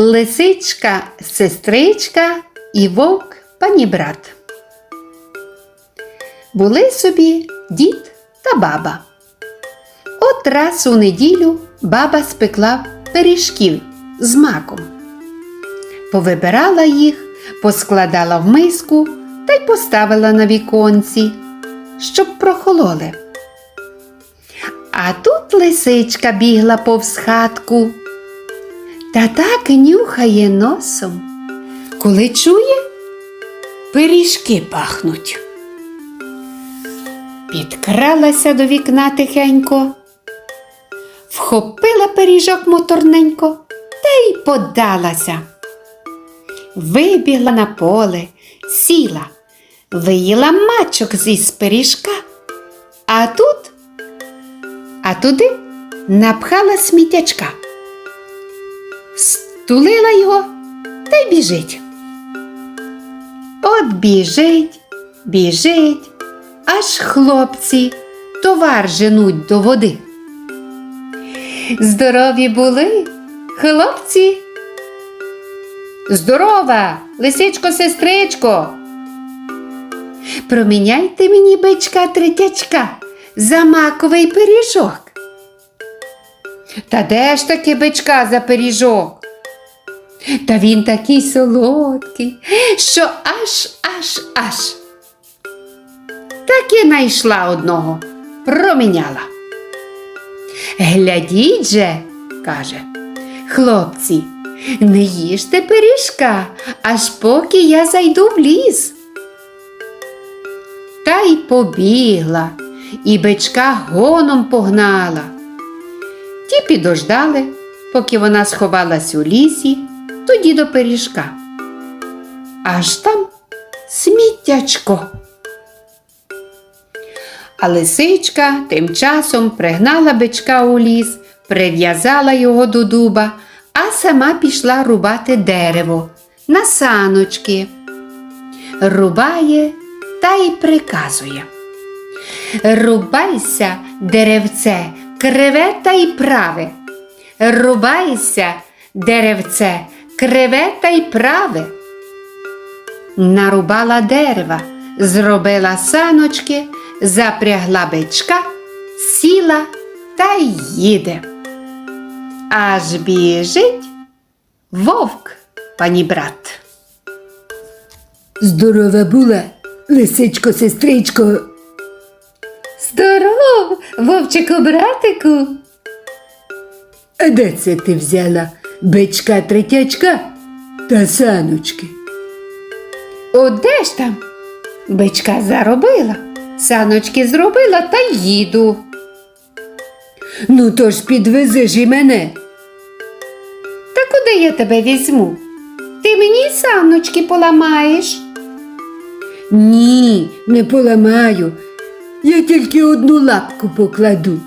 Лисичка, сестричка і вовк панібрат. Були собі дід та баба. От раз у неділю баба спекла пиріжків з маком. Повибирала їх, поскладала в миску та й поставила на віконці, щоб прохололи. А тут лисичка бігла повз хатку та так нюхає носом, коли чує, пиріжки пахнуть. Підкралася до вікна тихенько, вхопила пиріжок моторненько та й подалася. Вибігла на поле, сіла, виїла мачок зі пиріжка, а тут, а туди напхала сміттячка стулила його та й біжить. От біжить, біжить, аж хлопці товар женуть до води. Здорові були хлопці. Здорова, лисичко, сестричко. Проміняйте мені бичка третячка за маковий пиріжок. Та де ж таки бичка за пиріжок? Та він такий солодкий, що аж аж аж. Так і найшла одного, проміняла. Глядіть же, каже, хлопці, не їжте пиріжка, аж поки я зайду в ліс. Та й побігла, і бичка гоном погнала. Ті підождали, поки вона сховалась у лісі, тоді до пиріжка. Аж там сміттячко. А лисичка тим часом пригнала бичка у ліс, прив'язала його до дуба, а сама пішла рубати дерево на саночки. Рубає та й приказує. Рубайся, деревце, криве та й праве. Рубайся, деревце, криве та й праве. Нарубала дерева, зробила саночки, запрягла бичка, сіла та їде. Аж біжить вовк, пані брат. Здорова була, лисичко, сестричко. Здоров, вовчику, братику. А де це ти взяла бичка третячка та саночки? О, де ж там? Бичка заробила, саночки зробила та їду. Ну то ж підвези ж і мене. Та куди я тебе візьму? Ти мені саночки поламаєш. Ні, не поламаю. Я тільки одну лапку покладу.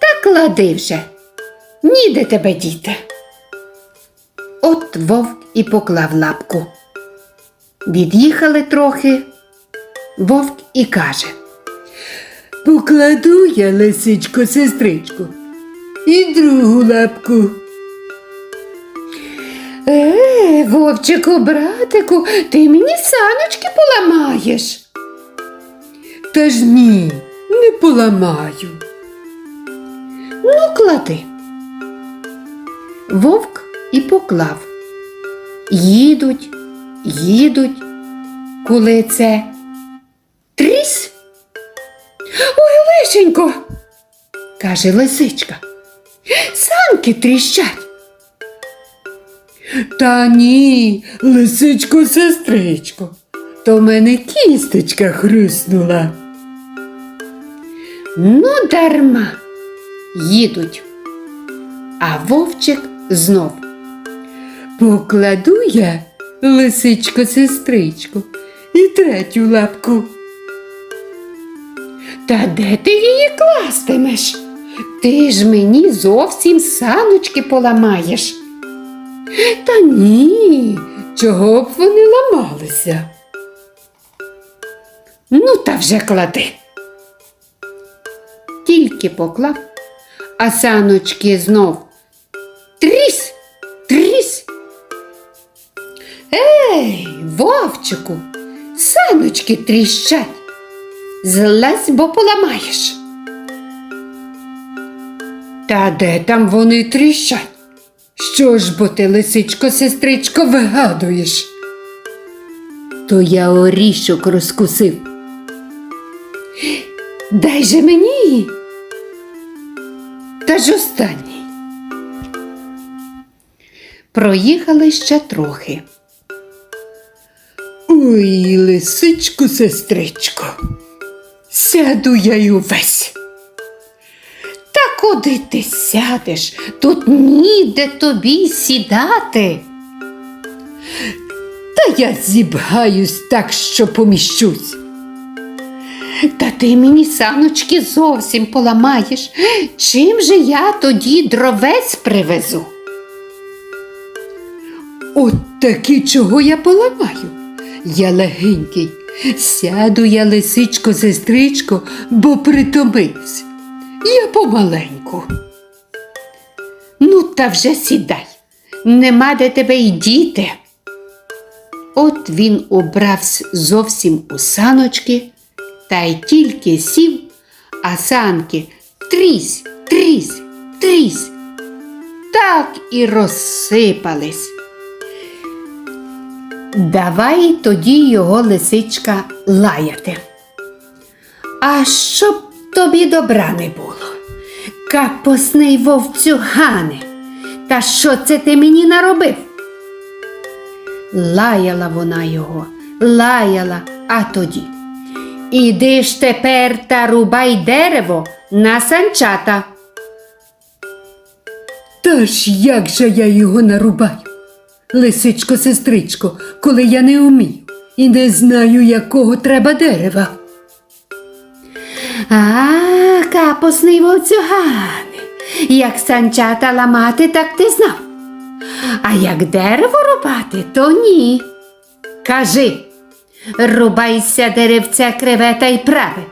Та клади вже. Ніде тебе діти. От вовк і поклав лапку. Від'їхали трохи. Вовк і каже. Покладу я, лисичко, сестричко, і другу лапку. Е, вовчику, братику, ти мені саночки поламаєш. Та ж ні, не поламаю. Ну, клади. Вовк і поклав. Їдуть, їдуть, коли це тріс. Ой, лишенько, каже лисичка. Санки тріщать. Та ні, лисичко, сестричко, то в мене кісточка хруснула. Ну, дарма. Їдуть. А вовчик знов. Покладу я, лисичко, сестричко, і третю лапку. Та де ти її кластимеш? Ти ж мені зовсім саночки поламаєш. Та ні, чого б вони ламалися? Ну, та вже клади тільки поклав, а саночки знов тріс, трісь. Ей, вовчику, саночки тріщать, злазь, бо поламаєш. Та де там вони тріщать? Що ж бо ти, лисичко, сестричко, вигадуєш? То я орішок розкусив. Дай же мені. Та ж останній. Проїхали ще трохи. Ой, лисичку, сестричко, сяду я й увесь. Та куди ти сядеш? Тут ніде тобі сідати. Та я зібгаюсь так, що поміщусь. Та ти мені саночки зовсім поламаєш. Чим же я тоді дровець привезу? От таки чого я поламаю. Я легенький, сяду я, лисичко, сестричко, бо притомився. Я помаленьку. Ну, та вже сідай, нема де тебе й діти. От він убрався зовсім у саночки, та й тільки сів, а санки трісь, трісь, трісь, так і розсипались. Давай тоді його лисичка лаяти. А щоб тобі добра не було. Капосний вовцюгане, та що це ти мені наробив? Лаяла вона його, лаяла, а тоді. Іди ж тепер та рубай дерево на санчата. Та ж як же я його нарубаю? Лисичко, сестричко, коли я не вмію і не знаю, якого треба дерева. А, капосний вовцюгане, як санчата ламати, так ти знав. А як дерево рубати, то ні. Кажи, рубайся деревце криве та й праве.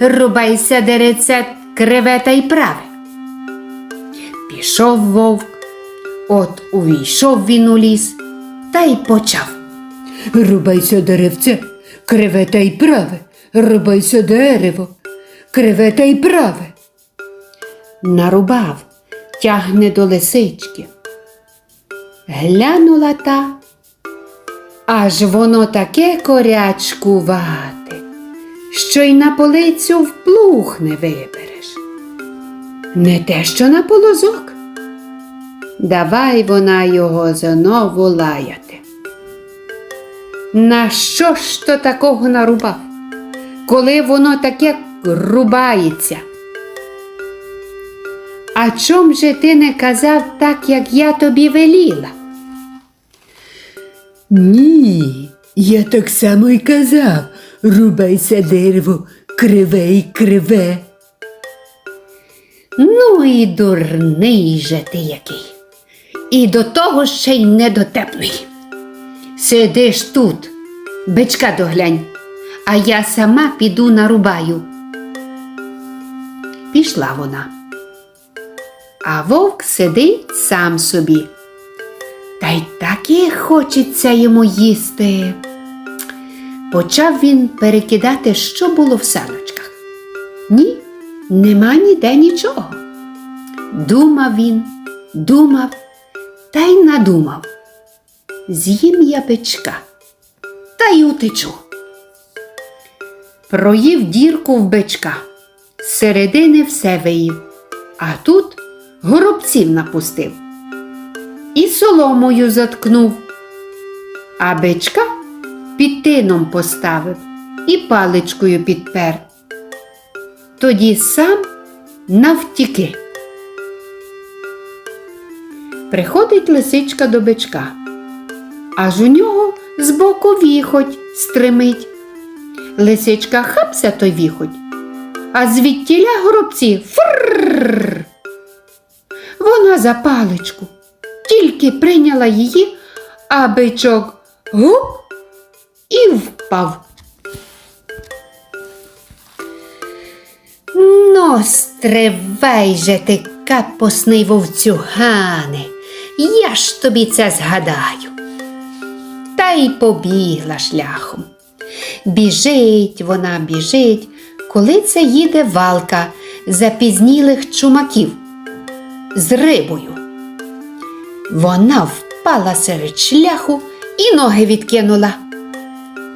Рубайся деревце криве та й праве. Пішов вовк, от увійшов він у ліс та й почав. Рубайся деревце, криве та й праве, рубайся дерево, криве та й праве. нарубав, тягне до лисички. Глянула та, аж воно таке корячкувате, що й на полицю вплух не вибереш. Не те, що на полозок. Давай вона його знову лаяти. На що ж то такого нарубав, коли воно таке рубається? А чом же ти не казав так, як я тобі веліла? Ні, я так само й казав. Рубайся дерево, криве й криве. Ну і дурний же ти який. І до того ще й недотепний. Сидиш тут, бичка доглянь, а я сама піду нарубаю. Пішла вона. А вовк сидить сам собі. Та й так і хочеться йому їсти. Почав він перекидати, що було в саночках. Ні, нема ніде нічого. Думав він, думав та й надумав. З'їм я бичка та й утечу. Проїв дірку в бичка, середини все виїв, а тут горобців напустив і соломою заткнув, а бичка під тином поставив і паличкою підпер. Тоді сам навтіки. Приходить лисичка до бичка, аж у нього збоку віхоть стримить. Лисичка хапся той віхоть, а звідтіля горобці фрррр. Вона за паличку, тільки прийняла її, а бичок гуп і впав. Ну, стривай же ти, капосний вовцюгане, я ж тобі це згадаю. Та й побігла шляхом. Біжить вона, біжить, коли це їде валка запізнілих чумаків з рибою. Вона впала серед шляху і ноги відкинула.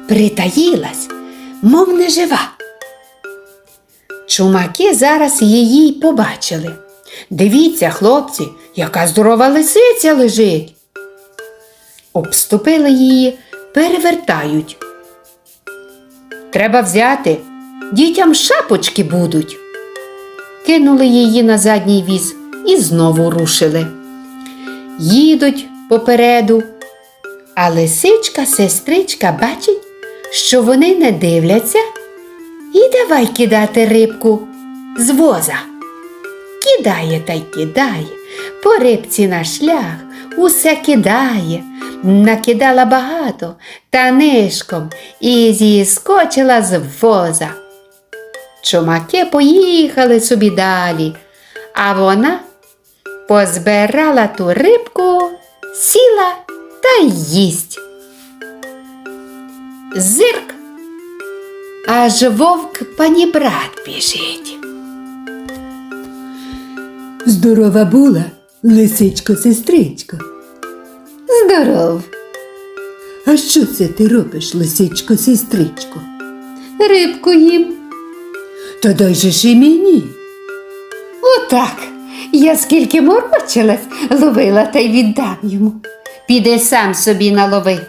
Притаїлась, мов не жива. Чумаки зараз її й побачили. Дивіться, хлопці, яка здорова лисиця лежить. Обступили її, перевертають. Треба взяти, дітям шапочки будуть. Кинули її на задній віз і знову рушили. Їдуть попереду, а лисичка, сестричка бачить, що вони не дивляться, і давай кидати рибку з воза. Кидає та й кидає, по рибці на шлях усе кидає, накидала багато та нишком і зіскочила з воза. Чумаки поїхали собі далі, а вона позбирала ту рибку, сіла та їсть. Зирк, аж вовк панібрат біжить. Здорова була, лисичко, сестричко. Здоров, А що це ти робиш, лисичко, сестричко? рибку їм. Та дай же ж і мені. Отак. Я скільки морочилась, ловила та й віддам йому. Піди сам собі налови.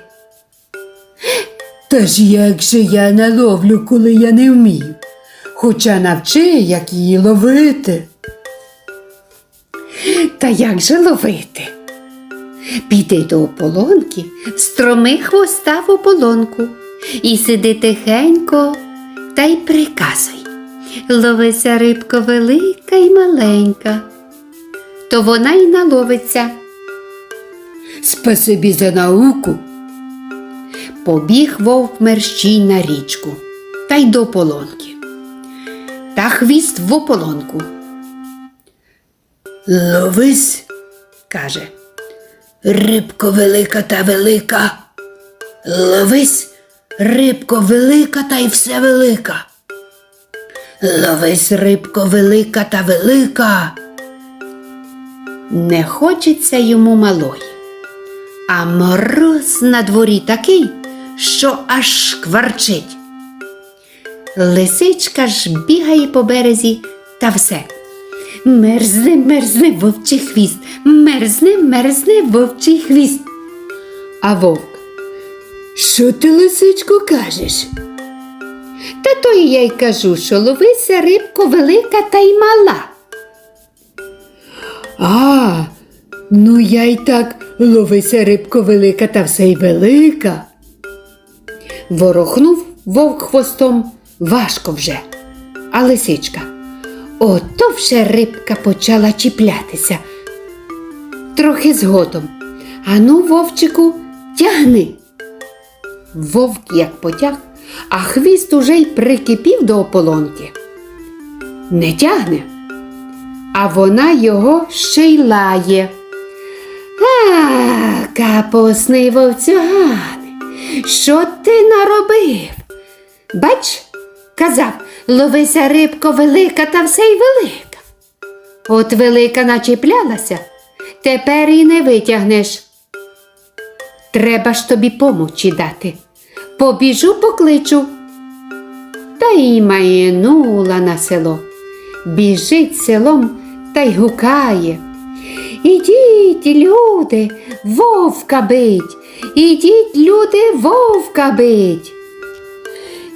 Та ж як же я наловлю, коли я не вмію? Хоча навчи, як її ловити. Та як же ловити? Піди до ополонки, строми хвоста в ополонку і сиди тихенько та й приказуй. Ловися рибко велика й маленька, то вона й наловиться. Спасибі за науку. Побіг вовк мерщій на річку та й до ополонки. Та хвіст в ополонку, Ловись, каже. рибко велика та велика. Ловись, рибко велика та й все велика. Ловись, рибко велика та велика. Не хочеться йому малої, а мороз на дворі такий, що аж кварчить. Лисичка ж бігає по березі та все. Мерзне, мерзне вовчий хвіст, мерзне, мерзне вовчий хвіст. А вовк, Що ти, лисичко, кажеш? та то і я й кажу, що ловися рибко велика та й мала. А, ну я й так ловися рибко велика та все й велика. Ворохнув вовк хвостом важко вже. А лисичка. Ото вже рибка почала чіплятися. Трохи згодом. Ану, вовчику, тягни. Вовк як потяг, а хвіст уже й прикипів до ополонки. Не тягне, а вона його ще й лає. А, капусний вовцюгане, що ти наробив? Бач, казав, ловися рибко велика та все й велика. От велика начіплялася, тепер і не витягнеш. Треба ж тобі помочі дати. Побіжу, покличу. Та й майнула на село. Біжить селом та й гукає. Ідіть, люди, вовка бить, ідіть, люди, вовка бить.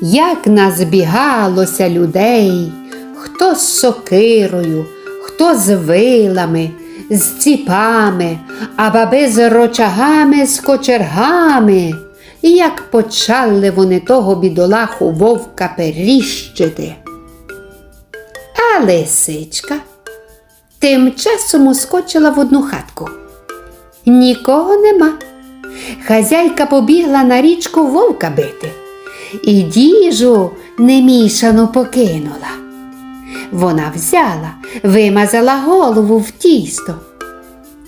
Як назбігалося людей, хто з сокирою, хто з вилами, з ціпами, а баби з рочагами, з кочергами. І як почали вони того бідолаху вовка періщити. А лисичка тим часом ускочила в одну хатку. Нікого нема. Хазяйка побігла на річку вовка бити і діжу немішану покинула. Вона взяла, вимазала голову в тісто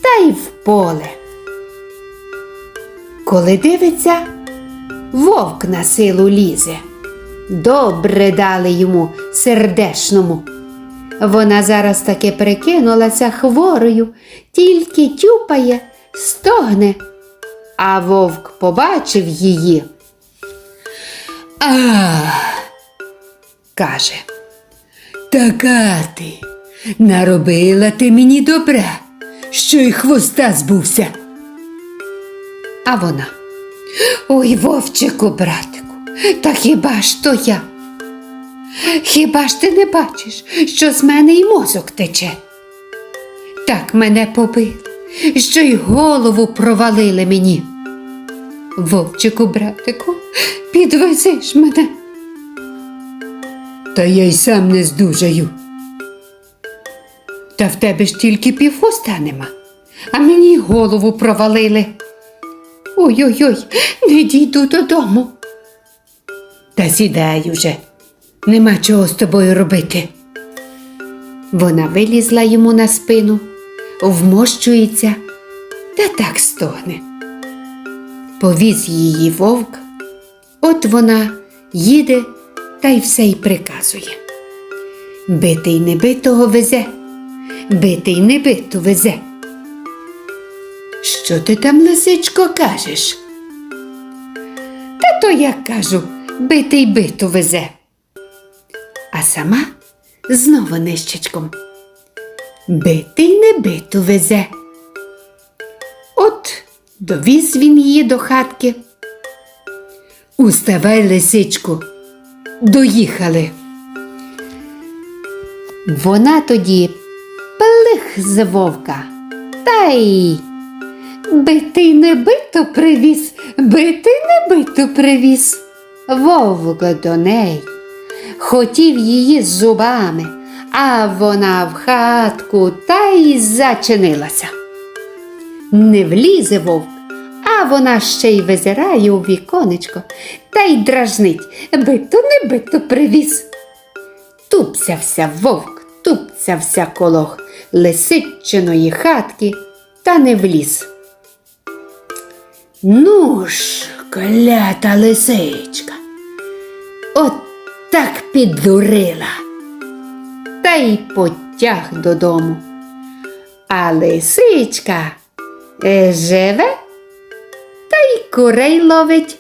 та й в поле. Коли дивиться, вовк на силу лізе. Добре дали йому сердешному. Вона зараз таки прикинулася хворою, тільки тюпає, стогне. А вовк побачив її. А, Каже, така ти. Наробила ти мені добра, що й хвоста збувся. а вона. Ой, вовчику, братику, та хіба ж то я? Хіба ж ти не бачиш, що з мене й мозок тече? Так мене побили, що й голову провалили мені. Вовчику, братику, підвези ж мене. Та я й сам не здужаю. Та в тебе ж тільки півхвоста нема, а мені й голову провалили. Ой-ой-ой, не дійду додому. Та сідай уже. Нема чого з тобою робити. Вона вилізла йому на спину, вмощується та так стогне. Повіз її вовк, от вона їде та й все й приказує. Битий небитого везе, битий небиту везе. Що ти там, лисичко, кажеш? Та то як кажу, битий биту везе. А сама знову нищечком. Битий не биту везе. От довіз він її до хатки. Уставай, лисичку. Доїхали. Вона тоді пелих з вовка. Та й битий не бито привіз, битий не бито привіз. Вовк до неї. Хотів її зубами, а вона в хатку та й зачинилася. Не влізе вовк, а вона ще й визирає у віконечко та й дражнить, бито не бито привіз. Тупцявся вовк, тупцявся коло лисичиної хатки та не вліз. Ну ж, клята лисичка, от піддурила. Та й потяг додому. А лисичка е, живе та й курей ловить.